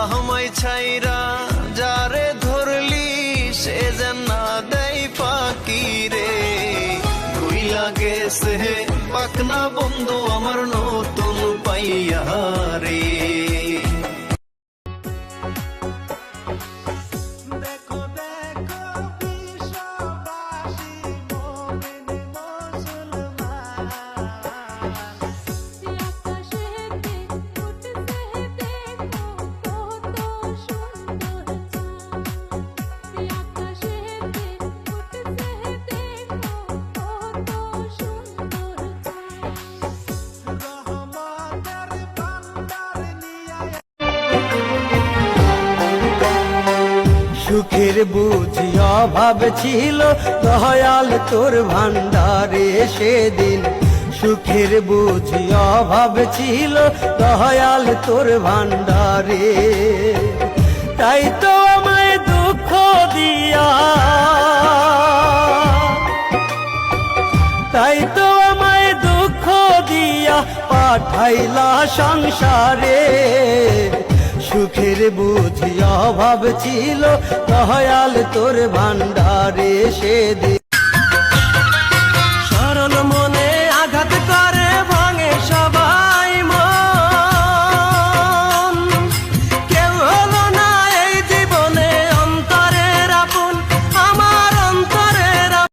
আহমাই ছাইরা, যারে ধরলি সে যেন না দেয় পাকি রে। ভুইলা গেছে পাকনা বন্ধু, আমার নতুন সুখের বুঝি অভাব ছিল। দয়াল তোর ভান্ডারে সেদিন সুখের বুঝি অভাব ছিল। দয়াল তোর ভান্ডারে তাই তো আমায় দুঃখ দিয়া। তাই তো আমায় দুঃখ দিয়া পাঠাইলা সংসারে। সুখের বুঝি অভাব ছিল দয়াল তোর ভান্ডারে সেদিন।